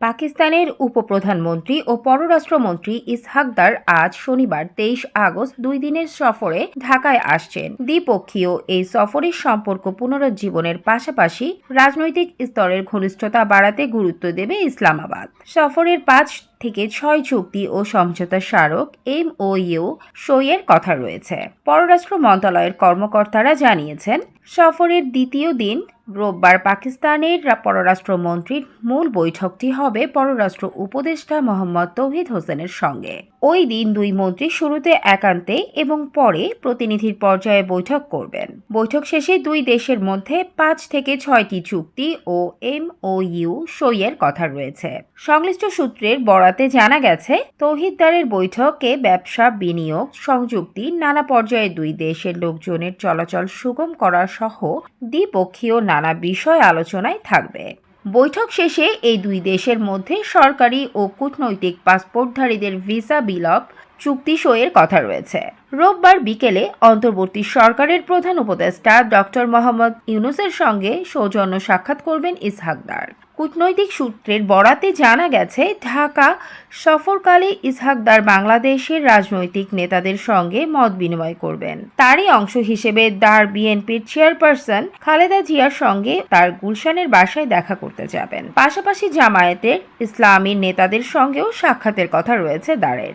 পাকিস্তানের উপপ্রধানমন্ত্রী ও পররাষ্ট্রমন্ত্রী ইসহাকদার আজ শনিবার তেইশ আগস্ট দুই দিনের সফরে ঢাকায় আসছেন। দ্বিপক্ষীয় এই সফরের সম্পর্ক পুনরুজ্জীবনের পাশাপাশি রাজনৈতিক স্তরের ঘনিষ্ঠতা বাড়াতে গুরুত্ব দেবে ইসলামাবাদ। সফরের পাঁচ থেকে ছয় চুক্তি ও সমঝোতা স্মারক এম ও ইউ সইয়ের কথা রয়েছে। পররাষ্ট্র মন্ত্রণালয়ের কর্মকর্তারা জানিয়েছেন, সফরের দ্বিতীয় দিন রোববার পাকিস্তানের পররাষ্ট্রমন্ত্রীর মূল বৈঠকটি হবে পররাষ্ট্র উপদেষ্টা মোহাম্মদ তৌহিদ হোসেনের সঙ্গে। ওই দিন দুই মন্ত্রী শুরুতে একান্তে এবং পরে প্রতিনিধির পর্যায়ে বৈঠক করবেন। বৈঠক শেষে দুই দেশের মধ্যে পাঁচ থেকে ছয়টি চুক্তি ও এম ও ইউ সইয়ের কথা রয়েছে। সংশ্লিষ্ট সূত্রের বরাতে জানা গেছে, তৌহিদদারের বৈঠকে ব্যবসা, বিনিয়োগ সংযুক্তি নানা পর্যায়ে দুই দেশের লোকজনের চলাচল সুগম করা সহ দ্বিপক্ষীয় নানা বিষয় আলোচনায় থাকবে। বৈঠক শেষে এই দুই দেশের মধ্যে সরকারি ও কূটনৈতিক পাসপোর্টধারীদের ভিসা বিলপ চুক্তি সইয়ের কথা রয়েছে। রোববার বিকেলে অন্তর্বর্তী সরকারের প্রধান উপদেষ্টা ডক্টর মোহাম্মদ ইউনুসের সঙ্গে সৌজন্য সাক্ষাৎ করবেন ইসহাকদার কূটনৈতিক সূত্রের বরাতে জানা গেছে, ঢাকা সফরকালে ইসহাকদার বাংলাদেশের রাজনৈতিক নেতাদের সঙ্গে মত বিনিময় করবেন। তারই অংশ হিসেবে দার বিএনপির চেয়ারপারসন খালেদা জিয়ার সঙ্গে তার গুলশানের বাসায় দেখা করতে যাবেন। পাশাপাশি জামায়াতের ইসলামী নেতাদের সঙ্গেও সাক্ষাতের কথা রয়েছে দারের।